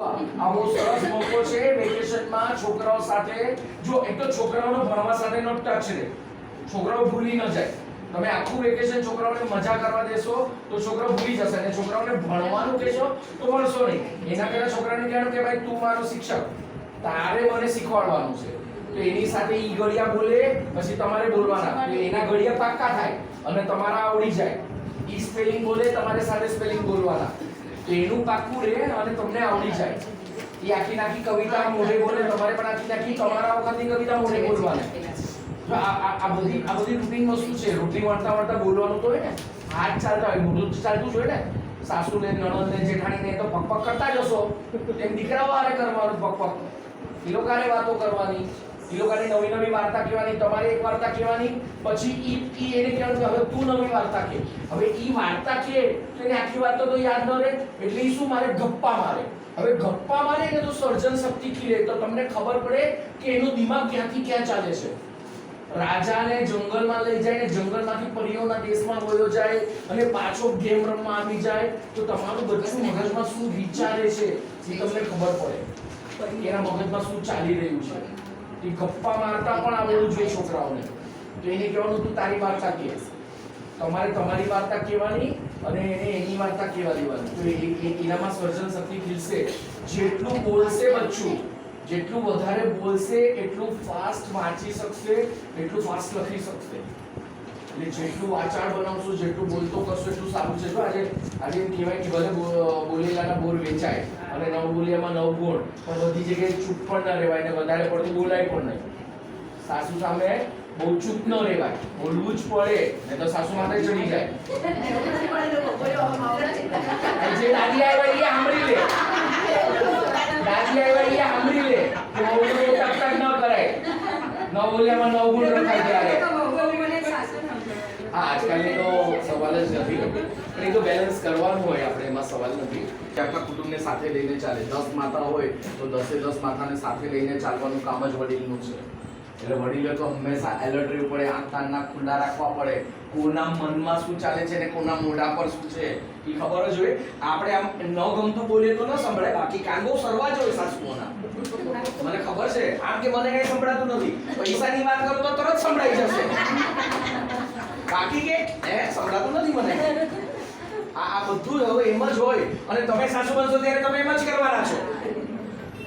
ભણશો નહીં. એના પહેલા છોકરાને કહેવાનું તું મારો શિક્ષક. તારે મને શીખવાડવાનું છે. તો એની સાથે ઈ ઘડિયા બોલે, પછી તમારે બોલવાના. એના ઘડિયા પાક્કા થાય અને તમારા આવડી જાય. ઈ સ્પેલિંગ બોલે, તમારે સાથે સ્પેલિંગ બોલવાના. તો એનું રે અને તમને આવડી જાય. એ આખી નાખી કવિતા મોઢે બોલે તમારે પણ આખી નાખી તમારા વખતની કવિતા મોઢે બોલવાની. આ બધી આ બધી રૂટીન વસ્તુ છે. રૂટીન વણતા વણતા બોલવાનું તો હોય ને હાથ ચાલતા હોય મોઢું ચાલતું હોય ને. સાસુ ને નણંદ ને જેઠાણી ને તો પગ પગ કરતા જશો. એમ દીકરાઓ આરે કરવાનું પગ પગ એ લોકોને વાતો કરવાની. એ લોકોને નવી નવી વાર્તા કહેવાની, તમારે એક વાર્તા કહેવાની, પછી ઈ ઈ એને કહેવાનું કે હવે તું નવી વાર્તા કે. હવે ઈ વાર્તા કે, તો એને આખી વાતો તો યાદ ન રહે, એટલે ઈ શું મારે? ગપ્પા મારે. હવે ગપ્પા મારે એને તો સર્જન શક્તિ ખીલે તો તમને ખબર પડે કે એનું દિમાગ ક્યાંથી ક્યાં ચાલે છે. રાજાને જંગલમાં લઈ જાય ને જંગલમાંથી પરીઓના દેશમાં વયો જાય અને પાછો ગેમ રમવા આવી જાય, તો તમારું બધું મગજમાં શું વિચારે છે એ તમને ખબર પડે. એના મગજમાં શું ચાલી રહ્યું છે? એ ગપ્પા મારતા પણ આવડવું જોઈએ છોકરાઓને. તો એને કહેવાનું, તું તારી વાર્તા કહે તમારે તમારી વાર્તા કહેવાની અને એને એની વાર્તા કહેવા દેવાની તો એનામાં સર્જન શક્તિ ખીલશે. જેટલું બોલશે બચ્ચું, જેટલું વધારે બોલશે, એટલું ફાસ્ટ વાંચી શકશે, એટલું ફાસ્ટ લખી શકશે. એટલે જેટલું વાચાળ બનાવશો, જેટલું બોલતો કરશો, એટલું સારું છે. જો આજે આજે એમ કહેવાય કે ભલે બોલેલાના બોર વેચાય અને નવ બોલિયામાં નવ ગુણ, પણ બધી જગ્યાએ ચૂપ પણ ના રહેવાય ને વધારે પડતું બોલાય પણ નહીં. સાસુ સામે બહુ ચૂપ ન રહેવાય. બોલવું જ પડે ને તો સાસુ માથે ચડી જાય. જે દાદી આવ્યા એ સાંભળી લે. દાદી આવ્યા એ સાંભળી લે ન કરાય. ન બોલ્યામાં નવ ગુણ રખાય ત્યારે. હા આજકાલની તો સવાલ જ નથી. પણ એ તો બેલેન્સ કરવાનું હોય આપણે, એમાં સવાલ નથી. કે આખા કુટુંબને સાથે લઈને ચાલે. દસ માતા હોય, તો દસે દસ માતાને સાથે લઈને ચાલવાનું કામ જ વડીલનું છે. એટલે વડીલે તો હંમેશા એલર્ટ રહેવું પડે આંખ કાનના ખુલ્લા રાખવા પડે. કોના મનમાં શું ચાલે છે ને કોના મોઢા પર શું છે? એ ખબર જ હોય. આપણે આમ ન ગમતું બોલીએ તો ન સંભળાય. બાકી કાન બહુ સરવા જ હોય સાસુઓના. મને ખબર છે. આમ કે મને કઈ સંભળાતું નથી. પૈસાની વાત કરું તો તરત સંભળાઈ જશે. બાકી કે એ સંભળાતું નથી મને. આ આ બધું હવે એમ જ હોય. અને તમે સાસુ બનશો ત્યારે તમે એમ જ કરવાના છો.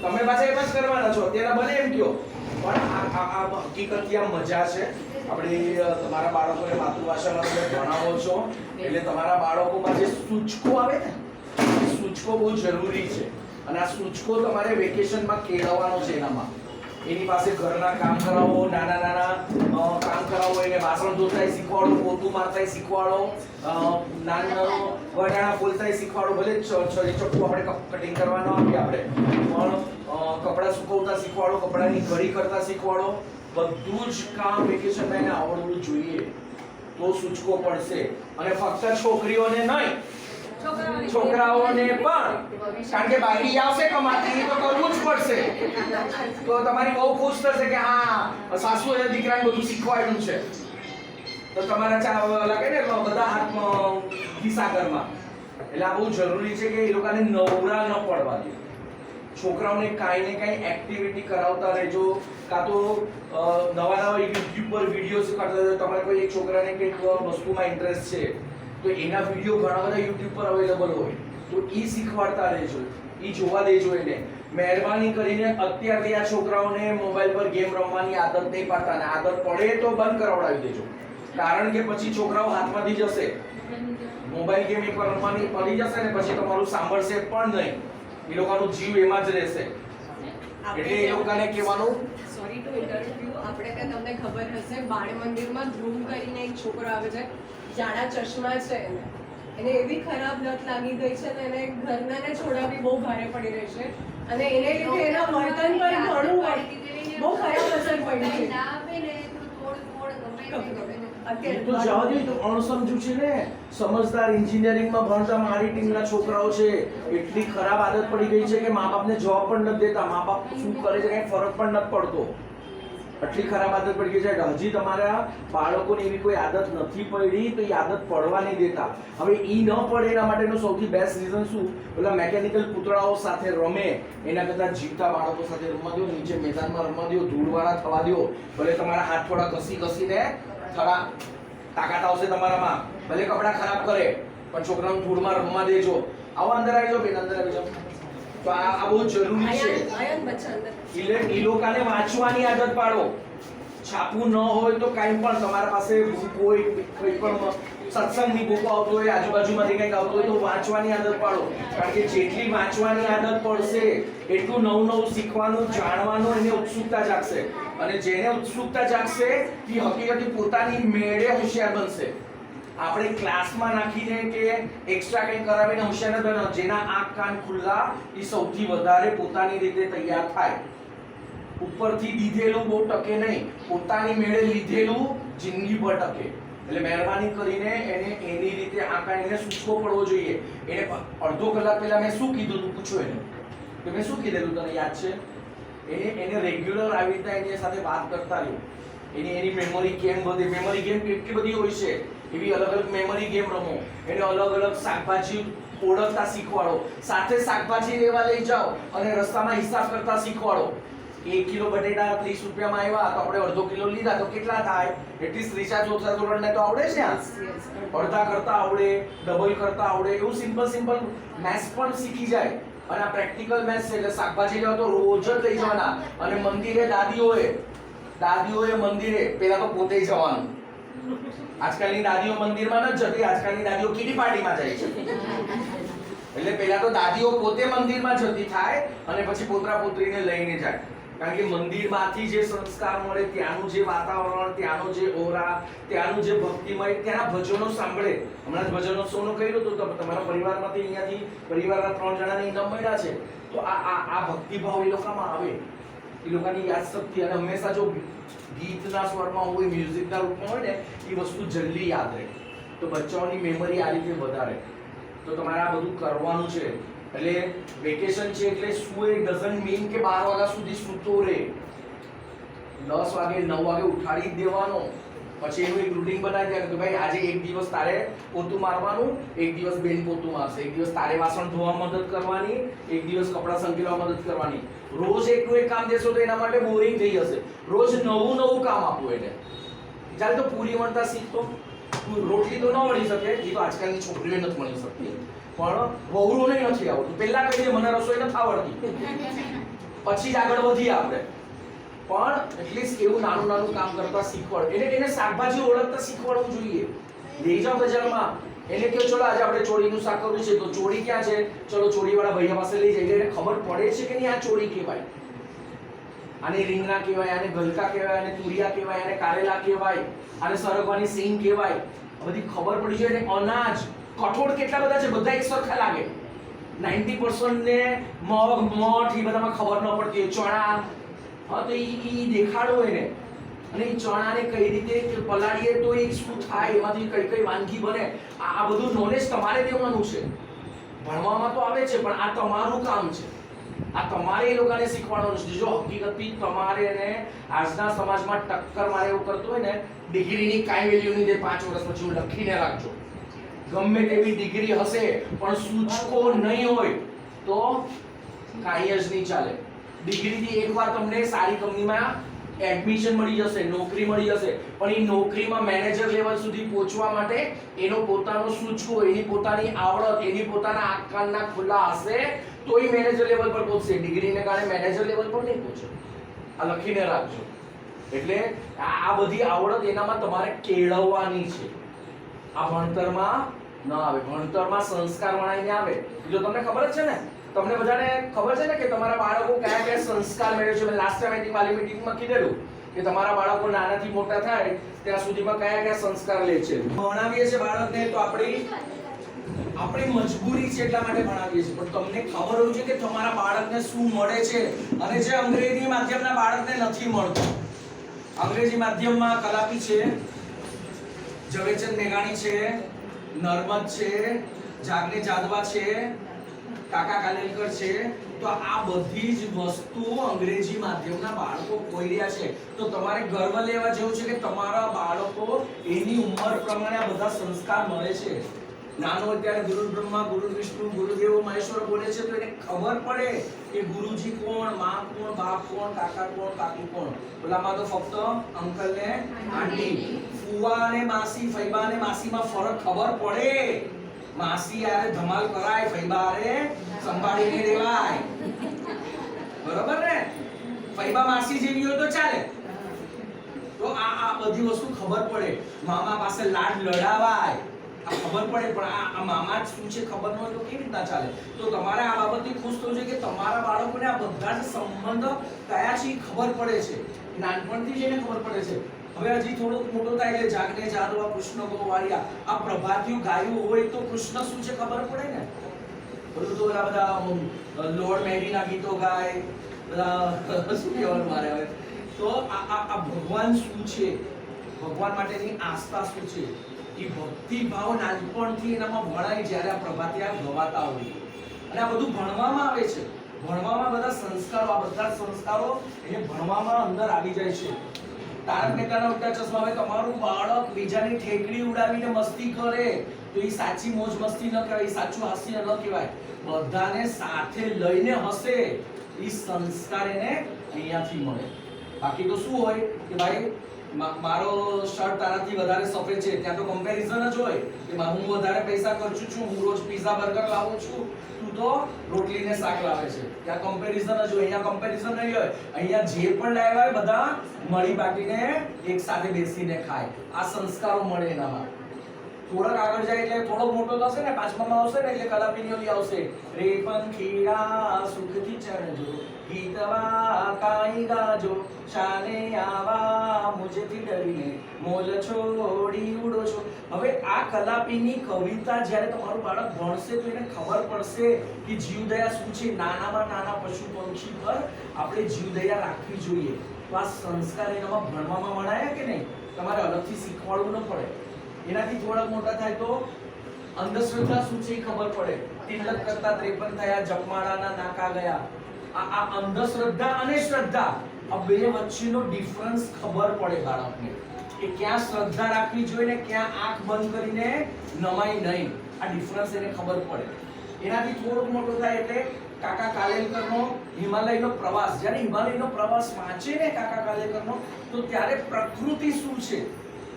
તમે પાછા એમ જ કરવાના છો. ત્યારે બને એમ કયો. પણ આ આ હકીકત આ મજા છે. આપણે તમારા બાળકોને માતૃભાષામાં તમે ભણાવો છો. એટલે તમારા બાળકોમાં જે સૂચકો આવે ને સૂચકો બહુ જરૂરી છે. અને આ સૂચકો તમારે વેકેશનમાં કેળવવાનો છે એનામાં. એની પાસે ઘરના કામ કરાવો, નાના નાના કામ કરાવો, એને વાસણ ધોતા શીખવાડો, પોતું મારતાય, શીખવાડો નાના વટાણા બોલતાય શીખવાડો, ભલે ચ- છરી ચપ્પુ આપણે કટિંગ કરવા ન આપીએ આપણે, પણ કપડાં સુકવતા શીખવાડો, કપડાની ઘડી કરતા શીખવાડો, બધું જ કામ વેકેશનમાં એને આવડવું જોઈએ. તો સૂચકો પડશે. અને ફક્ત છોકરીઓને નહીં છોકરાઓને પણ, કારણ કે બાયડી આવશે કમાતી તો કરવું જ પડશે. તો તમારી બહુ ખુશ થશે કે હા, સાસુ અને દીકરાને બધું શીખવાડ્યું છે. તો તમારા લાગે ને બધા હાથમાં ખિસ્સા ઘરમાં એટલે આ બહુ જરૂરી છે કે એ લોકોને નવરા ન પડવા દે. છોકરાઓને કાંઈ ને કાંઈ એક્ટિવિટી કરાવતા રહેજો. કાં તો નવા નવા યુટ્યુબ પર વિડીયોઝ કરતા તમારે કોઈ એક છોકરાને કંઈક વસ્તુમાં ઇન્ટરેસ્ટ છે તો એના વીડિયો ઘણા બધા યુટ્યુબ પર અવેલેબલ હોય. તો એ શીખવાડતા રહેજો. એ જોવા દેજો એને. મહેરબાની કરીને અત્યારથી આ છોકરાઓને મોબાઈલ પર ગેમ રમવાની આદત નહીં પાડતા અને આદત પડે તો બંધ કરાવડાવી દેજો. કારણ કે પછી છોકરાઓ હાથમાંથી જશે. મોબાઈલ ગેમ એકવાર રમવાની પડી જશે ને પછી તમારું સાંભળશે પણ નહીં. એ લોકોનું જીવ એમાં જ રહેશે. એટલે એ લોકોને કહેવાનું સોરી ટુ ઇન્ટરવ્યુ આપણે ત્યાં તમને ખબર હશે બાળ મંદિરમાં ધ્રુવ કરીને એક છોકરો આવે છે. જાડા ચશ્મા છે એને. એને એવી ખરાબ લત લાગી ગઈ છે ને એને ઘરનાને છોડાવી બહુ ભારે પડી રહી છે. અને એને લીધે એના વર્તન પર ઘણું બહુ ખરાબ અસર પડી છે. ને. સમજદાર એન્જિનિયરિંગમાં ભણતા મારી ટીમના છોકરાઓ છે. એટલી ખરાબ આદત પડી ગઈ છે કે મા બાપને જોબ પણ નથી દેતા. મા બાપ શું કરે છે, કઈ ફરક પણ નથી પડતો. આટલી ખરાબ આદત પડી ગઈ છે. હજી તમારા બાળકોને એવી કોઈ આદત નથી પડી તો એ આદત પડવા નહીં દેતા. હવે એ ન પડે એના માટેનું સૌથી બેસ્ટ રીઝન શું? પેલા મેકેનિકલ પુતળાઓ સાથે રમે, એના કરતાં જીવતા બાળકો સાથે રમવા દો, નીચે મેદાનમાં રમવા દો, ધૂળવાળા થવા દો. ભલે તમારા હાથ થોડા ઘસી ઘસીને થોડા તાકાત આવશે તમારામાં. ભલે કપડાં ખરાબ કરે, પણ છોકરાનું ધૂળમાં રમવા દેજો. આવો અંદર આવી જાઓ બેન અંદર આવી જાઓ. તો આ બહુ જરૂરી છે. એ લોકોને વાંચવાની આદત પાડો. છાપવું ન હોય તો કાંઈ પણ તમારા પાસે બુક હોય, કોઈ પણ સત્સંગની બુક આવતો હોય, આજુબાજુમાંથી કંઈક આવતું હોય તો વાંચવાની આદત પાડો. કારણ કે જેટલી વાંચવાની આદત પડશે, એટલું નવું નવું શીખવાનું, જાણવાનું એને ઉત્સુકતા જાગશે. અને જેને ઉત્સુકતા જાગશે, એ હકીકતે પોતાની મેળે હોશિયાર બનશે. આપણે ક્લાસમાં નાખીને કે એક્સ્ટ્રા કંઈ કરાવીને હોશિયાર ન જેના આંખ કાન ખુલ્લા, એ સૌથી વધારે પોતાની રીતે તૈયાર થાય. ઉપરથી દીધેલું બહુ ટકે નહીં, પોતાની મેળે લીધેલું જિંદગી પર ટકે. એટલે મહેરબાની કરીને એને એની રીતે આંકાણીને સૂચવો પડવો જોઈએ. એને અડધો કલાક પહેલા મેં શું કીધું તું? પૂછો એને. કે મેં શું કીધેલું તને? યાદ છે? એને એને રેગ્યુલર આવી રીતે એની સાથે વાત કરતા રહ્યો એની એની મેમરી કેમ બધી મેમરી ગેમ કેટલી બધી હોય છે? એવી અલગ અલગ મેમરી ગેમ રમો. એને અલગ અલગ શાકભાજી ઓળખતા શીખવાડો. સાથે શાકભાજી લેવા લઈ જાઓ અને રસ્તામાં હિસાબ કરતા શીખવાડો. એક કિલો બટેટા ત્રીસ રૂપિયામાં આવ્યા તો આપણે અડધો કિલો લીધા. તો કેટલા થાય? એટલીસ્ટ ત્રીસા ચોથા ધોરણને તો આવડે છે અડધા કરતા આવડે ડબલ કરતા આવડે એવું સિમ્પલ સિમ્પલ મેથ્સ પણ શીખી જાય. અને આ પ્રેક્ટિકલ મેથ્સ છે એટલે શાકભાજી લેવા તો રોજ જ લઈ જવાના. અને મંદિરે દાદીઓએ દાદીઓએ મંદિરે પેલા તો પોતે જવાનું. આજકાલની દાદીઓ મંદિરમાં નથી જતી આજકાલની દાદીઓ કીડી પાર્ટીમાં જાય છે. એટલે પેલા તો દાદીઓ પોતે મંદિરમાં જતી થાય અને પછી પોતરા પોતરીને લઈને જાય. કારણ કે મંદિરમાંથી જે સંસ્કાર મળે, ત્યાંનું જે વાતાવરણ, ત્યાંનો જે ઓરા, ત્યાંનું જે ભક્તિમય ત્યાંના ભજનો સાંભળે. હમણાં જ ભજનોત્સવનું કર્યું હતું તો તમારા પરિવારમાંથી અહીંયાથી પરિવારના ત્રણ જણાને ઇનામ મળ્યા છે. તો આ આ આ ભક્તિભાવ એ લોકોમાં આવે. એ લોકોની યાદશક્તિ અને હંમેશા જો ગીતના સ્વરમાં હોય, મ્યુઝિકના રૂપમાં હોય ને, એ વસ્તુ જલ્દી યાદ રહે. તો બચ્ચાઓની મેમરી આ રીતે વધારે. તો તમારે આ બધું કરવાનું છે. એટલે વેકેશન છે એટલે શું એ ડઝન્ટ મીન કે બાર વાગ્યા સુધી સૂતો રહે દસ વાગે, નવ વાગે ઉઠાડી દેવાનો. પછી એનું એક રૂટિન બનાવી દે. કે ભાઈ આજે એક દિવસ તારે પોતું મારવાનું, એક દિવસ બેન પોતું મારશે. એક દિવસ તારે વાસણ ધોવા મદદ કરવાની, એક દિવસ કપડાં સંકેલવા મદદ કરવાની. રોજ એકનું એક કામ દેશો તો એના માટે બોરિંગ થઈ જશે. રોજ નવું નવું કામ આપવું એને. ચાલ તો પૂરી વણતા શીખતો. રોટલી તો ન મળી શકે. એ આજકાલની છોકરીઓ નથી મળી શકતી. પણ વહુરોને નથી આવડતું. પહેલા કહીએ મને રસોઈ નથી આવડતી. પછી જ આગળ વધીએ આપણે. પણ એટલીસ્ટ એવું નાનું નાનું કામ કરતા શીખવાડ. એને એને શાકભાજી ઓળખતા શીખવાડવું જોઈએ. લઈ જાઓ બજારમાં. એને કહો, ચલો, આજે આપણે ચોળીનું શાક કરવું છે. તો ચોળી ક્યાં છે? ચલો, ચોળીવાળા ભૈયા પાસે લઈ જઈએ એને ખબર પડે છે કે નહીં આ ચોળી કહેવાય? આને રીંગણા કહેવાય, આને ગલકા કહેવાય, આને તુરિયા કહેવાય, આને કારેલા કહેવાય, આને સરગવાની સિંગ કહેવાય. બધી ખબર પડી જાય અને અનાજ કઠોળ કેટલા બધા છે? બધા એક સરખા લાગે. નાઇન્ટી પર્સન્ટને મગ મઠ એ બધામાં ખબર ન પડતી હોય. ચણા, હા, તો એ ઈ દેખાડો એને. અને એ ચણાને કઈ રીતે પલાળીએ તો એ શું થાય? એમાંથી કઈ કઈ વાનગી બને? આ બધું નોલેજ તમારે દેવાનું છે. ભણવામાં તો આવે છે, પણ આ તમારું કામ છે. આ તમારે એ લોકોને શીખવાડવાનું છે. જો હકીકતથી તમારે એને આજના સમાજમાં ટક્કર મારે એવું કરતું હોય ને, ડિગ્રીની કાંઈ વેલ્યુ નહીં દે, પાંચ વર્ષ પછી હું લખીને રાખજો. ગમે તેવી ડિગ્રી હશે, પણ સૂચકો નહીં હોય, તો કાંઈ જ નહીં ચાલે. ડિગ્રીથી એકવાર તમને સારી કંપનીમાં એડમિશન મળી જશે, નોકરી મળી જશે, પણ એ નોકરીમાં મેનેજર લેવલ સુધી પહોંચવા માટે એનો પોતાનો સૂચકો, એની પોતાની આવડત, એની પોતાના આકારના ખુલ્લા હશે તો એ મેનેજર લેવલ પર પહોંચશે. ડિગ્રીને કારણે મેનેજર લેવલ પર નહીં પહોંચે. આ લખીને રાખજો. એટલે આ બધી આવડત એનામાં તમારે કેળવવાની છે. આ ભણતરમાં ન આવે, ભણતરમાં સંસ્કાર વણાઈને આવે. જો તમને ખબર જ છે ને, તમને બધાને ખબર છે ને કે તમારા બાળકો કયા કયા સંસ્કાર મેળવે છે? મેં લાસ્ટ ટાઈમ આઈ વાલી મીટિંગમાં કીધેલું કે તમારા બાળકો નાનાથી મોટા થાય, ત્યાં સુધીમાં કયા કયા સંસ્કાર લે છે? ભણાવીએ છીએ બાળકને તો આપણી આપણી મજબૂરી છે એટલા માટે ભણાવીએ છીએ. પણ તમને ખબર હોવી જોઈએ કે તમારા બાળકને શું મળે છે? અને જે અંગ્રેજી માધ્યમના બાળકને નથી મળતું. અંગ્રેજી માધ્યમમાં કલાપી છે, ઝવેરચંદ મેઘાણી છે નર્મદ છે, જાગને જાદવા છે, કાકા કાલેલકર છે, તો આ બધી જ વસ્તુઓ અંગ્રેજી માધ્યમના બાળકો કોઈ રહ્યા છે. તો તમારે ગર્વ લેવા જેવું છે કે તમારા બાળકો એની ઉંમર પ્રમાણે આ બધા સંસ્કાર મળે છે. નાનો અત્યારે ગુરુ બ્રહ્મા, ગુરુ વિષ્ણુ, ગુરુદેવો, મહેશ્વર બોલે છે, તો એને ખબર પડે કે ગુરુજી કોણ, માં કોણ, બાપ કોણ, કાકા કોણ, કાકી કોણ? ઓલામાં તો ફક્ત અંકલ ને આંટી. ફુવા અને માસી ફૈબા અને માસીમાં ફરક ખબર પડે. માસી આરે ધમાલ કરાય, ફૈબા હારે સંભાળીને દેવાય બરોબર ને? ફૈબા માસી જેવી હોય તો ચાલે. તો આ આ બધી વસ્તુ ખબર પડે. મામા પાસે લાડ લડાવાય. આ ખબર પડે, પણ આ આ મામા જ શું છે ખબર ન હોય તો કેવી રીતના ચાલે? તો તમારે આ બાબતથી ખુશ થવું છે કે તમારા બાળકોને આ બધા જ સંબંધ કયા છે એ ખબર પડે છે. નાનપણથી જ એને ખબર પડે છે. હવે હજી થોડુંક મોટો થાય એટલે જાગને જાદવા કૃષ્ણ ગોવાળિયા, આ પ્રભાતિયું ગાયું હોય તો કૃષ્ણ શું છે ખબર પડે ને? બધું તો ઓલા બધા લોર્ડ મેરીના ગીતો ગાય, બધા, શું કહેવાનું મારે હવે? તો આ આ આ ભગવાન શું છે? ભગવાન માટેની આસ્થા શું છે? એ ભક્તિ ભાવ નાનપણથી એનામાં ભણાય જ્યારે આ પ્રભાતિયા ગવાતા હોય. અને આ બધું ભણવામાં આવે છે. ભણવામાં બધા સંસ્કારો, આ બધા સંસ્કારો એને ભણવામાં અંદર આવી જાય છે. તારક મહેતાના ઉલ્ટા ચશ્મા હવે તમારું બાળક બીજાની ઠેકડી ઉડાવીને મસ્તી કરે. તો એ સાચી મોજ મસ્તી ન કહેવાય સાચું હાસ્ય ન કહેવાય. બધાને સાથે લઈને હસે એ સંસ્કાર એને અહીંયાથી મળે. બાકી તો શું હોય કે ભાઈ મારો શર્ટ તારાથી વધારે સફેદ છે. ત્યાં તો કમ્પેરિઝન જ હોય. કે હું વધારે પૈસા ખર્ચું છું, હું રોજ પિઝા બર્ગર લાવું છું, તું તો રોટલી ને શાક લાવે છે. ત્યાં કમ્પેરિઝન જ હોય. અહીંયા કમ્પેરિઝન નહીં હોય. અહીંયા જે પણ લાવ્યા હોય, બધા મળી બાટીને એક સાથે બેસીને ખાય. આ સંસ્કારો મળે એનામાં. થોડાક આગળ જાય એટલે થોડો મોટો થશે ને, પાંચમામાં આવશે ને, એટલે કલાપીની આવશે. રે પંખીડા સુખથી ચણજો ગીતવા કાઈ ગાજો, શાને આવા મુજેથી ડરીને મોલ છોડી ઉડો છો હવે આ કલાપીની કવિતા જ્યારે તમારું બાળક ભણશે તો એને ખબર પડશે કે જીવદયા શું છે. નાનામાં નાના પશુ પંખી પર આપણે જીવદયા રાખવી જોઈએ. તો આ સંસ્કાર એનામાં ભણવામાં વણાયા કે નહીં? તમારે અલગથી શીખવાડવું ન પડે. એનાથી થોડાક મોટા થાય તો અંધશ્રદ્ધા શું છે એ ખબર પડે. તિલક કરતા ત્રેપન થયા, જપમાળાના નાકા ગયા. આ આ અંધશ્રદ્ધા અને શ્રદ્ધા, આ બે વચ્ચેનો ડિફરન્સ ખબર પડે બાળકને. કે ક્યાં શ્રદ્ધા રાખવી જોઈએ ને ક્યાં આંખ બંધ કરીને નમાય નહીં. આ ડિફરન્સ એને ખબર પડે. એનાથી થોડોક મોટો થાય એટલે કાકા કાલેલકરનો હિમાલયનો પ્રવાસ, જ્યારે હિમાલયનો પ્રવાસ વાંચે ને કાકા કાલેલકરનો, તો ત્યારે પ્રકૃતિ શું છે?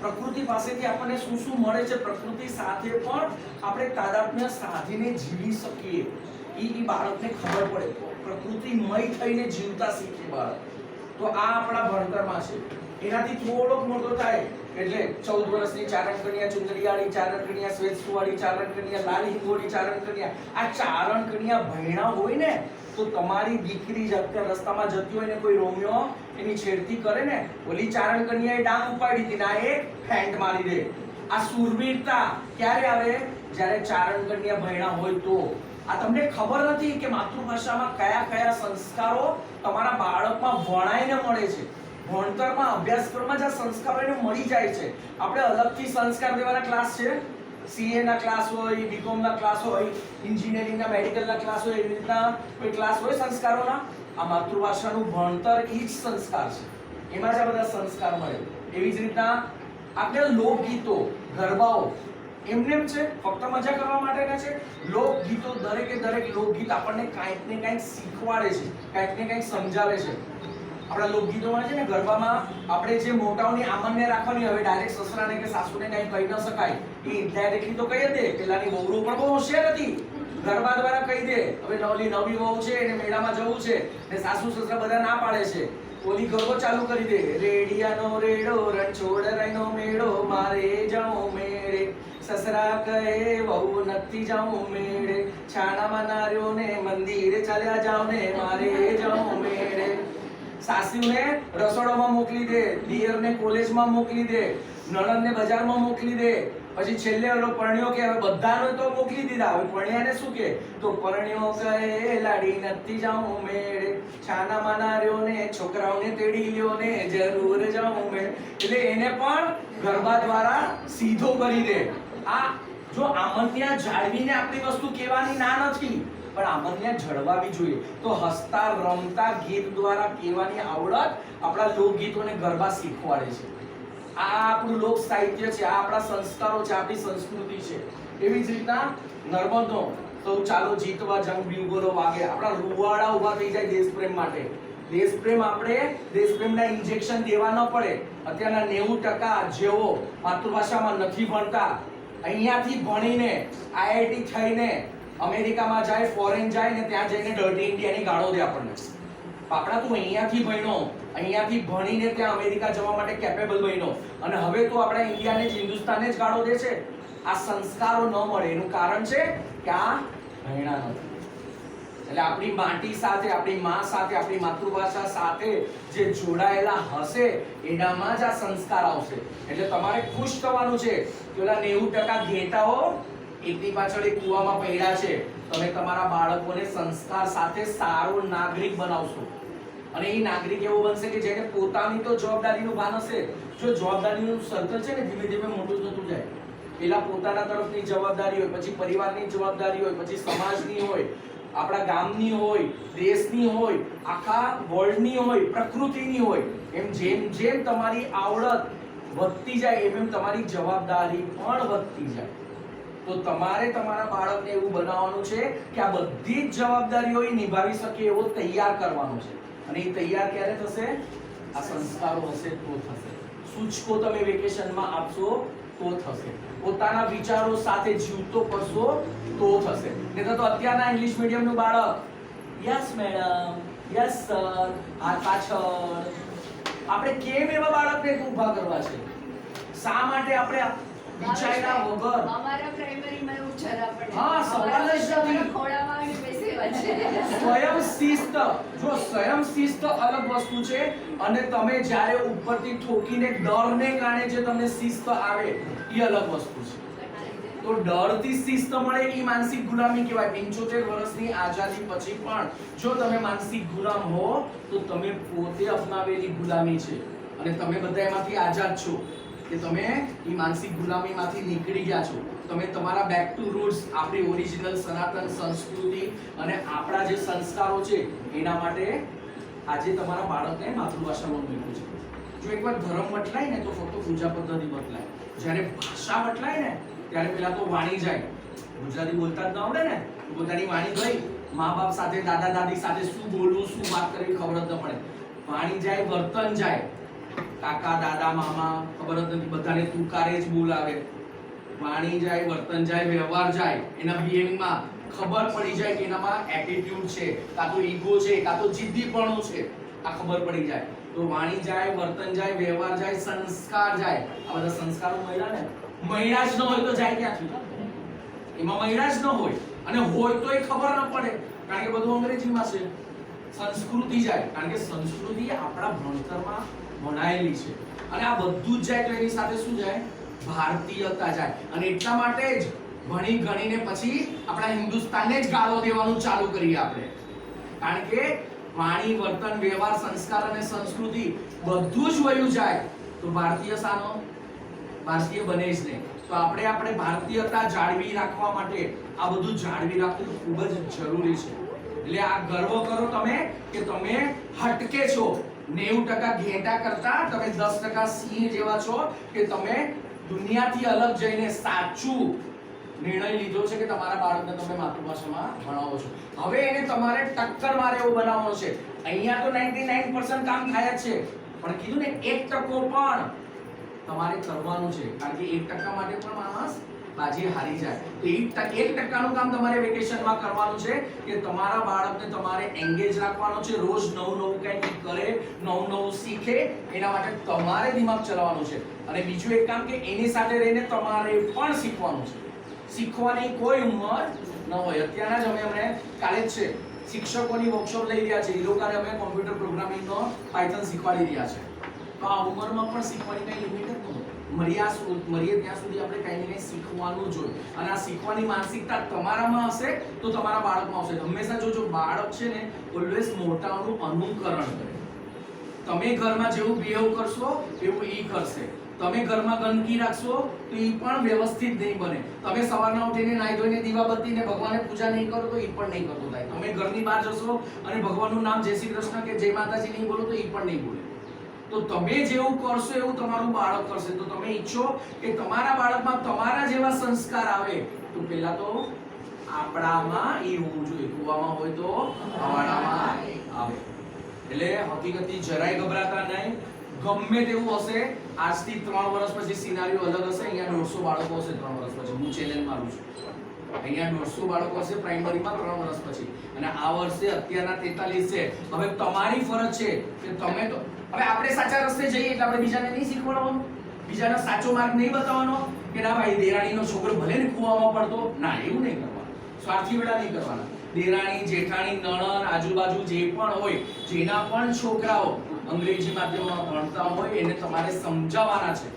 પ્રકૃતિ પાસેથી આપણને શું શું મળે છે પ્રકૃતિ સાથે પણ આપણે તાદાત્મ્ય સાધીને જીવી શકીએ. એ એ બાળકને ખબર પડે. પ્રકૃતિમય થઈને જીવતા શીખે બાળક. તો આ આપણા ભણતરમાં છે. એનાથી થોડોક મોટો થાય એટલે ચૌદ વર્ષની ચારણ કન્યા, ચુંદડીયાળી ચારણ કન્યા, શ્વેત સુવાળી ચારણ કન્યા, લાલ હિંગોળી ચારણ કન્યા, આ ચારણ કન્યા ભયણા હોય ને તો તમારી દીકરી અત્યારે રસ્તામાં જતી હોય ને કોઈ રોમિયો એની છેડતી કરે ને, ઓલી ચારણ કન્યાએ ડાંગ ઉપાડી હતી ના એ ફેન્ટ મારી દે. આ સુરવીરતા ક્યારે આવે? જ્યારે ચારણ કન્યા ભયણા હોય તો. આ તમને ખબર નથી કે માતૃભાષામાં કયા કયા સંસ્કારો તમારા બાળકમાં વણાઈને મળે છે? ભણતરમાં, અભ્યાસક્રમમાં જ આ સંસ્કારો એને મળી જાય છે. આપણે અલગથી સંસ્કાર દેવાના ક્લાસ છે. સીએ ના ક્લાસ હોય બીકોમ ના ક્લાસ હોય એન્જિનિયરિંગ ના મેડિકલ ના ક્લાસ હોય, એવી રીતના કોઈ ક્લાસ હોય સંસ્કારોના, આ માતૃભાષાનું ભણતર એ જ સંસ્કાર છે. એમાં જ આ બધા સંસ્કાર મળે. એવી જ રીતના આપણે લોકગીતો, ગરબાઓ, એમને એમ છે, ફક્ત મજા કરવા માટેના છે. લોકગીતો દરેકે દરેક લોકગીત આપણને કાંઈક ને કાંઈક શીખવાડે છે, કાંઈક ને કાંઈક સમજાવે છે. આપણા લોકગીતોમાં છે ને, ગરબામાં આપણે જે મોટાઓની આમન્ય રાખવાની હવે ડાયરેક્ટ સસરાને કે સાસુને કંઈ કહી ન શકાય. એ ઇન્ડાયરેક્ટલી તો કહી દે, પેલાની વહુરો પણ બહુ હોશિયાર હતી. ગરબા દ્વારા કહી દે, હવે નવલી નવી વહુ છે, એને મેળામાં જવું છે, ને સાસુ સસરા બધા ના પાડે છે. ઓલી ગરબો ચાલુ કરી દે, રેડિયાનો રેડો, રણછોડ રાયનો મેળો, મારે જાઉં મેળે. સસરા કહે, વહુ નથી જાઉં મેળે. છાણામાં નાર્યો ને મંદિરે ચાલ્યા જાઉં ને, મારે જાઉં મેળે. સાસરીને રસોડામાં મોકલી દે દિયરને કોલેજમાં મોકલી દે, નણંદને બજારમાં મોકલી દે. પછી છેલ્લે ઓલો પરણ્યો કે હવે બધાને તો મોકલી દીધા. હવે પરણ્યાને શું કે? તો પરણ્યો કહે લાડી નથી જાઉં મેળે. છાના માના રહ્યો ને છોકરાઓને તેડી લ્યો ને, જરૂર જાઉં મેળ. એટલે એને પણ ગરબા દ્વારા સીધો કરી દે. આ જો આમંત્યા જાળવીને આપણી વસ્તુ કહેવાની ના નથી પણ આમન્ય જળવાવી જોઈએ. તો હસતા, રમતા ગીત દ્વારા કહેવાની આવડત આપણા લોકગીતોને ગરબા શીખવાડે છે. આ આપણું લોક સાહિત્ય છે, આ આપણા સંસ્કારો છે, આપણી સંસ્કૃતિ છે. એવી જ રીતના નર્મદો, તો ચાલો જીતવા જંગ બ્યુગોલો વાગે. આપણા રૂવાડા ઊભા થઈ જાય દેશપ્રેમ માટે. દેશપ્રેમ આપણે, દેશપ્રેમના ઇન્જેક્શન દેવા ન પડે. અત્યારના નેવું ટકા જેઓ માતૃભાષામાં નથી ભણતા, અહીંયાથી ભણીને આઈઆઈટી થઈને અમેરિકામાં જાય ફોરેન જાય ને ત્યાં જઈને ડર્ટી ઇન્ડિયાની ગાળો દે આપણને. પાપડા તું અહીંયાથી ભણ્યો, અહીંયાથી ભણીને ત્યાં અમેરિકા જવા માટે કેપેબલ બન્યો. અને હવે તું આપણા ઇન્ડિયાને જ હિન્દુસ્તાને જ ગાળો દે છે. આ સંસ્કારો ન મળે. એનું કારણ છે કે આ ભણ્યા નથી. એટલે આપણી માટી સાથે, આપણી માં સાથે, આપણી માતૃભાષા સાથે જે જોડાયેલા હશે, એનામાં જ આ સંસ્કાર આવશે. એટલે તમારે ખુશ થવાનું છે ઓલા નેવું ટકા ઘેટાઓ એકની પાછળ એક કૂવામાં પડ્યા છે. તમે તમારા બાળકોને સંસ્કાર સાથે સારો નાગરિક બનાવશો. અને એ નાગરિક એવો બનશે કે જેને પોતાની તો જવાબદારીનું ભાન હશે. જો જવાબદારીનું સર્કલ છે ને ધીમે ધીમે મોટું થતું જાય. પેલા પોતાના તરફની જવાબદારી હોય, પછી પરિવારની જવાબદારી હોય, પછી સમાજની હોય, આપણા ગામની હોય, દેશની હોય, આખા વર્લ્ડની હોય, પ્રકૃતિની હોય. એમ જેમ જેમ તમારી આવડત વધતી જાય, એમ એમ તમારી જવાબદારી પણ વધતી જાય. તો તમારે તમારા બાળકને એવું બનાવવાનું છે કે આ બધી જ જવાબદારીઓ નિભાવી શકે એવો તૈયાર કરવાનો છે. અને એ તૈયાર ક્યારે થશે? આ સંસ્કારો હશે તો થશે. સૂચકો તમે વેકેશનમાં આપશો તો થશે. પોતાના વિચારો સાથે જીવતો કરશો તો થશે. નહીં તો અત્યારના ઇંગ્લિશ મીડિયમનું બાળક. Yes, madam. Yes, sir. આ પાછળ. આપણે કેમ એવા બાળકને ઊભા કરવા છે? શા માટે આપણે વિચાર્યા વગર. અમારા પ્રાઇમરીમાં એવું જરા પણ હા, સવાલ જ નથી. ખોળામાં આવીને બેસેલા છે. સ્વયં શિસ્ત. જો સ્વયં શિસ્ત અલગ વસ્તુ છે અને તમે જ્યારે ઉપરથી ઠોકીને ડરને કારણે જે તમને શિસ્ત આવે એ અલગ વસ્તુ છે. તો ડરથી શિસ્ત મળે એ માનસિક ગુલામી કહેવાય. 75 વર્ષની આઝાદી પછી પણ જો તમે માનસિક ગુલામ હો તો તમે પોતે અપનાવેલી ગુલામી છે. અને તમે બધા એમાંથી આઝાદ છો. કે તમે એ માનસિક ગુલામીમાંથી નીકળી ગયા છો. તમે તમારા બેક ટુ રૂટ્સ આપણી ઓરિજિનલ સનાતન સંસ્કૃતિ અને આપણા જે સંસ્કારો છે, એના માટે આજે તમારા બાળકને માતૃભાષામાં મૂક્યું છે. જો એકવાર ધર્મ બદલાય ને તો ફક્ત પૂજા પદ્ધતિ બદલાય. જ્યારે ભાષા બદલાય ને, ત્યારે પેલા તો વાણી જાય. ગુજરાતી બોલતા જ ન આવડે ને પોતાની વાણી ગઈ મા બાપ સાથે દાદા દાદી સાથે શું બોલવું, શું વાત કરવી ખબર જ ન પડે. વાણી જાય, વર્તન જાય. કાકા, દાદા, મામા, ખબર જ નથી, બધાને તુકારે જ બોલાવે. વાણી જાય, વર્તન જાય, વ્યવહાર જાય, એના બિહેવિંગમાં ખબર પડી જાય કે એનામાં એટીટ્યુડ છે, કાં તો ઈગો છે, કાં તો જિદ્દીપણું છે, આ ખબર પડી જાય. તો વાણી જાય, વર્તન જાય, વ્યવહાર જાય, સંસ્કાર જાય. આ બધા સંસ્કારો મળ્યા ને? મળ્યા જ ન હોય તો જાય ક્યાંથી? એમાં મળ્યા જ ન હોય. અને હોય તો એ ખબર ન પડે. કારણ કે બધું અંગ્રેજીમાં છે. સંસ્કૃતિ જાય. કારણ કે સંસ્કૃતિ આપણા ભણતરમાં ભણાયેલી છે. અને આ બધું જ જાય તો એની સાથે શું જાય? ભારતીયતા જાય. અને એટલા માટે જ ભણી ગણીને પછી આપણા હિન્દુસ્તાનને જ ગાળો દેવાનું ચાલુ કરીએ આપણે. કારણ કે વાણી, વર્તન, વ્યવહાર, સંસ્કાર અને સંસ્કૃતિ બધું જ વયું જાય. તો ભારતીય સાનો ભારતીય બને જ નહીં. તો આપણે આપણે ભારતીયતા જાળવી રાખવા માટે આ બધું જાળવી રાખવું ખૂબ જ જરૂરી છે. એટલે આ ગર્વ કરો તમે કે તમે હટકે છો. નેવું ટકા ઘેટા કરતા તમે દસ ટકા સિંહ જેવા છો કે તમે દુનિયાથી અલગ જઈને સાચું નિર્ણય લીધો છે કે તમારા બાળકને તમે માતૃભાષામાં ભણાવો છો. હવે એને તમારે ટક્કર મારે એવું બનાવવાનો છે. અહીંયા તો 99% કામ થાય જ છે. પણ કીધું ને એક ટકો પણ તમારે કરવાનું છે. કારણ કે એક ટકા માટે પણ માણસ બાજી હારી જાય. તો એક એક ટકાનું કામ તમારે વેકેશનમાં કરવાનું છે કે તમારા બાળકને તમારે એંગેજ રાખવાનો છે, રોજ નવું નવું કંઈક કરે, નવું નવું શીખે, એના માટે તમારે દિમાગ ચલાવવાનું છે. અને બીજું એક કામ કે એની સાથે રહીને તમારે પણ શીખવાનું છે. શીખવાની કોઈ ઉંમર ન હોય. અત્યારના જ અમે અમને કાલે જ છે. શિક્ષકોની વર્કશોપ લઈ રહ્યા છે. એ લોકોને અમે કોમ્પ્યુટર પ્રોગ્રામિંગનો પાયથન શીખવાડી રહ્યા છે. તો આ ઉંમરમાં પણ શીખવાની કંઈ લિમિટ જ ન સુ- મરીએ ત્યાં સુધી આપણે કંઈ ને શીખવાનું જ હોય. અને આ શીખવાની માનસિકતા તમારામાં હશે તો તમારા બાળકમાં આવશે હંમેશા જોજો, બાળક છે ને ઓલવેઝ મોટાનું અનુકરણ કરે. તમે ઘરમાં જેવું બિહેવ કરશો, એવું ઈ કરશે. તમે ઘરમાં ગંદકી રાખશો, તો એ પણ વ્યવસ્થિત નહીં બને. તમે સવારના ઉઠીને નાહી ધોઈને દીવાબત્તી ભગવાનને ભગવાને પૂજા નહીં કરો તો એ પણ નહીં કરતો થાય. તમે ઘરની બહાર જશો અને ભગવાનનું નામ જય શ્રી કૃષ્ણ કે જય માતાજી નહીં બોલો તો એ પણ નહીં બોલે. તો તમે જેવું કરશો, એવું તમારું બાળક કરશે. તો તમે ઈચ્છો કે તમારા બાળકમાં તમારા જેવા સંસ્કાર આવે, તો પહેલા તો આપણામાં એ હોવું જોઈએ. કુવામાં હોય તો હવાડામાં આવે. એટલે હકીકતથી જરાય ગભરાતા નહીં. ગમે તેવું હશે, આજથી ત્રણ વર્ષ પછી સિનારીઓ અલગ હશે. અહીંયા દોઢસો બાળકો હશે ત્રણ વર્ષ પછી. હું ચેલેન્જ મારું છું. અહીંયા દોઢસો બાળકો હશે પ્રાઇમરીમાં ત્રણ વર્ષ પછી. અને આ વર્ષે અત્યારના તેતાલીસ છે. હવે તમારી ફરજ છે કે તમે તો હવે આપણે સાચા રસ્તે જઈએ એટલે આપણે બીજાને નહીં શીખવાડવાનું? બીજાનો સાચો માર્ગ નહીં બતાવવાનો? કે ના ભાઈ, દેરાણીનો છોકરો ભલે ને કૂવામાં પડતો, ના, એવું નહીં કરવાનું. સ્વાર્થી વેળા નહીં કરવાના. દેરાણી, જેઠાણી નણન આજુબાજુ જે પણ હોય, જેના પણ છોકરાઓ અંગ્રેજી માધ્યમમાં ભણતા હોય, એને તમારે સમજાવવાના છે.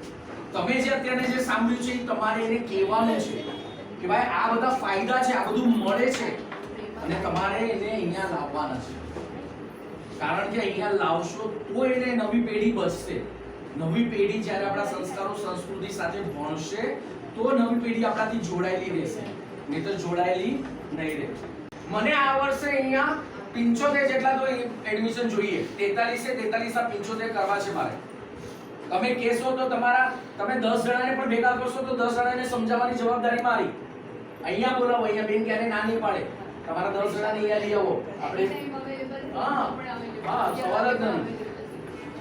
તમે જે અત્યારે જે સાંભળ્યું છે એ તમારે એને કહેવાનું છે. કે ભાઈ, આ બધા ફાયદા છે, આ બધું મળે છે. અને તમારે એને અહીંયા લાવવાના છે. કારણ કે અહીંયા લાવશો તો એને નવી પેઢી બચશે. નવી પેઢી જ્યારે આપણા સંસ્કારો, સંસ્કૃતિ સાથે ભણશે, તો નવી પેઢી આપણાથી જોડાયેલી રહેશે. નહીં તો જોડાયેલી નહીં રહે. મને આ વર્ષે અહીંયા પિંચોતેર જેટલા તો એડમિશન જોઈએ. તેતાલીસે તેતાલીસ પિંચોતેર કરવા છે મારે. તમે કહેશો તો તમારા, તમે દસ જણાને પણ ભેગા કરશો તો દસ જણાને સમજાવવાની જવાબદારી મારી. અહીંયા બોલાવો, અહીંયા બેન ક્યારે ના નહીં પાડે. તમારા દસ જણાને અહીંયા લઈ આવો. આપણે હા. સવાલ જ નથી.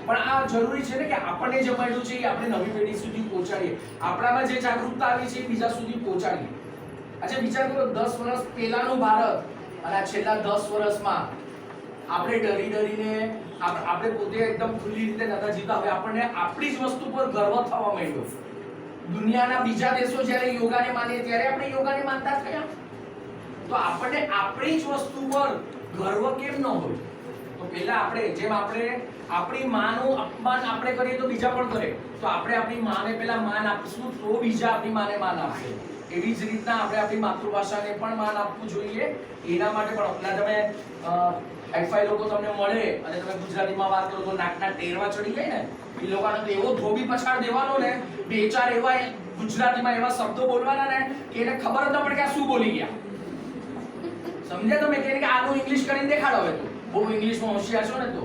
પણ આ જરૂરી છે ને કે આપણને જે મળ્યું છે એ આપણે નવી પેઢી સુધી પહોંચાડીએ. આપણામાં જે જાગૃતતા આવી છે એ બીજા સુધી પહોંચાડીએ. અચ્છા, વિચાર કરો, દસ વર્ષ પહેલાનું ભારત અને આ છેલ્લા દસ વર્ષમાં આપણે ડરી ડરીને આપણે પોતે એકદમ ખુલ્લી રીતે નતા જીતા હવે આપણને આપણી જ વસ્તુ પર ગર્વ થવા માંડ્યો. દુનિયાના બીજા દેશો જ્યારે યોગાને માને ત્યારે આપણે યોગાને માનતા થયા તો આપણને આપણી જ વસ્તુ પર ગર્વ કેમ ન હોય? તો પહેલા આપણે, જેમ આપણે આપણી માનું અપમાન આપણે કરીએ તો બીજા પણ કરે. તો આપણે આપણી માને પહેલા માન આપીશું તો બીજા આપણી માને માન આપશે. એવી જ રીતના આપણે આપણી માતૃભાષાને પણ માન આપવું જોઈએ. એના માટે પણ હમણાં તમે હાઈફાઈ લોકો તમને મળે અને તમે ગુજરાતીમાં વાત કરો તો નાકના ટેરવા ચડી ગઈ ને, એ લોકોને તો એવો ધોબી પછાડ દેવાનો ને, બે ચાર એવા ગુજરાતીમાં એવા શબ્દો બોલવાના ને કે એને ખબર જ ન પડે કે આ શું બોલી ગયા. સમજ્યા તમે? કે આનું ઇંગ્લિશ કરીને દેખાડો હવે તો. બહુ ઇંગ્લિશમાં હોશિયાર છો ને તો.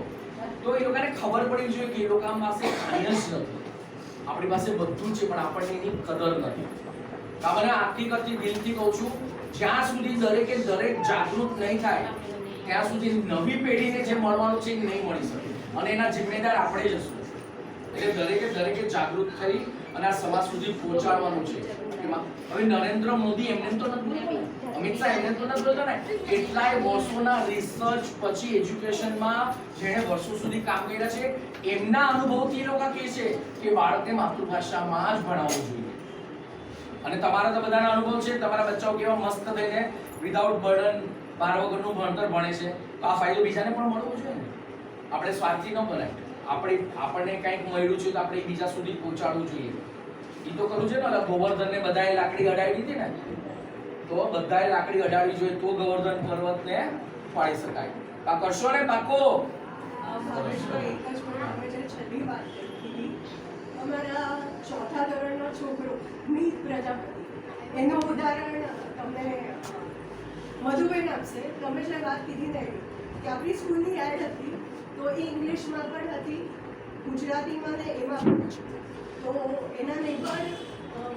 તો એ લોકોને ખબર પડવી જોઈએ કે એ લોકો પાસે જ નથી. આપણી પાસે બધું છે, પણ આપણને એની કદર નથી. આ મને આખી કરતી દિલથી કહું છું, જ્યાં સુધી દરેકે દરેક જાગૃત નહીં થાય ત્યાં સુધી નવી પેઢીને જે મળવાનું છે એ નહીં મળી શકે. અને એના જિમ્મેદાર આપણે જ હશું. એટલે દરેકે દરેકે જાગૃત થઈ અને આ સમાજ સુધી પહોંચાડવાનું છે. હવે નરેન્દ્ર મોદી એમને તો નથી અમિત શાહ એમને તો નથી ને. કેટલાય વર્ષોના રિસર્ચ પછી એજ્યુકેશનમાં જેણે વર્ષો સુધી કામ કર્યા છે, એમના અનુભવથી એ લોકો કહે છે કે બાળકને માતૃભાષામાં જ ભણાવવું જોઈએ. અને તમારા તો બધાના અનુભવ છે, તમારા બચ્ચાઓ કેવા મસ્ત થઈને વિધાઉટ બર્ડન બાર વગરનું ભણતર ભણે છે. તો આ ફાયદો બીજાને પણ મળવો જોઈએ ને? આપણે સ્વાર્થી ન બનાય આપણે, આપણને કંઈક મળ્યું છે તો આપણે બીજા સુધી પહોંચાડવું જોઈએ. એ તો કરવું છે ને ઓલા ગોવર્ધનને બધાએ લાકડી અડાવી દીધી ને? તો બધાએ લાકડી અડાવી જોઈએ તો ગોવર્ધન પર્વતને પાડી શકાય. આ કરશો ને પાકો અમારા ચોથા ધોરણનો છોકરો, મીત પ્રજાપતિ. એનું ઉદાહરણ તમને મધુબેન આપશે તમે જે વાત કીધી ને કે આપણી સ્કૂલની એડ હતી તો એ ઇંગ્લિશમાં પણ હતી ગુજરાતીમાં ને એમાં પણ તો એના નેબર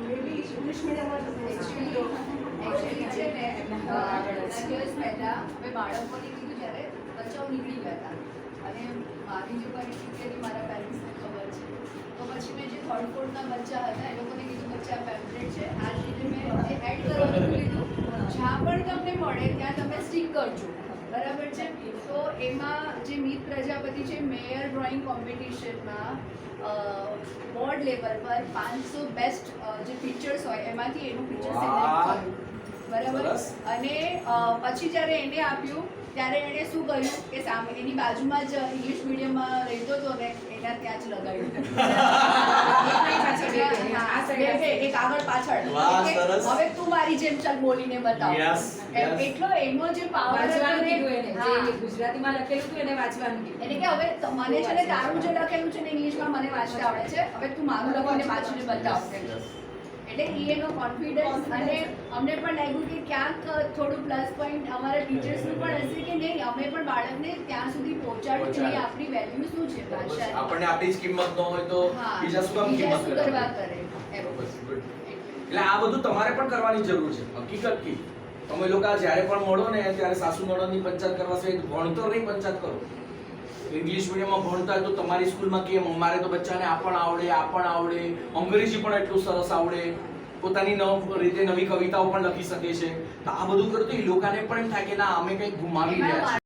મે બી ઇંગ્લિશ મીડિયમમાં actually છે ને, પહેલા મેં બાળકોને કીધું જ્યારે બચ્ચાઓ નીકળી ગયા હતા. અને મારી જે પરિસ્થિતિ હતી મારા પેરેન્ટ્સને ખબર છે તો પછી મેં જે થર્ડ ફોર્થના બચ્ચા હતા એ લોકોને કીધું બચ્ચા પેમ્પલેટ છે. આ રીતે મેં એડ કરવાનું કીધું જ્યાં પણ તમને મળે ત્યાં તમે સ્ટીક કરજો. બરાબર છે? તો એમાં જે મિત પ્રજાપતિ છે મેયર ડ્રોઈંગ કોમ્પિટિશનમાં બોર્ડ લેવલ પર પાંચસો બેસ્ટ જે પિક્ચર્સ હોય એમાંથી એનું પિક્ચર સિલેક્ટ. કર્યું બરાબર? અને પછી જ્યારે એને આપ્યું ત્યારે એણે શું કર્યું કે સામે એની બાજુમાં જ ઇંગ્લિશ મીડિયમમાં રહેતો હતો ને એના ત્યાં જ લગાવ્યું એક આગળ પાછળ. હવે તું મારી જેમ ચાલ બોલીને બતાવ. એમ એટલો એનો જે પાવર ગુજરાતીમાં લખેલું હતું એને વાંચવાનું એટલે કે હવે તમારે મને છે ને તારું જે લખેલું છે ને ઇંગ્લિશમાં મને વાંચતા આવડે છે. હવે તું મારું લખીને વાંચીને બતાવ. એટલે એનો કોન્ફિડન્સ અને અમને પણ લાગ્યું કે ક્યાંક થોડું પ્લસ પોઈન્ટ અમારા ટીચર્સનું પણ હશે કે નહીં અમે પણ બાળકને ત્યાં સુધી પહોંચાડવું જોઈએ આપણી વેલ્યુ શું છે ભાષા આપણને આપણી જ કિંમત ન હોય તો બીજા શું કામ કિંમત કરવા કરે. એટલે આ બધું તમારે પણ કરવાની જરૂર છે હકીકત કી. તમે લોકો આ જ્યારે પણ મળો ને ત્યારે સાસુ નણંદની પંચાયત કરવા સિવાય ભણતર નહીં પંચાયત કરો. ઇંગ્લિશ મીડિયમમાં ભણતા તો તમારી સ્કૂલમાં કેમ? અમારે તો બચ્ચાને આ પણ આવડે, આ પણ આવડે, અંગ્રેજી પણ એટલું સરસ આવડે. પોતાની નવ રીતે નવી કવિતાઓ પણ લખી શકે છે. તો આ બધું કરતું એ લોકોને પણ એમ થાય કે ના, અમે કંઈક ગુમાવી રહ્યા છીએ.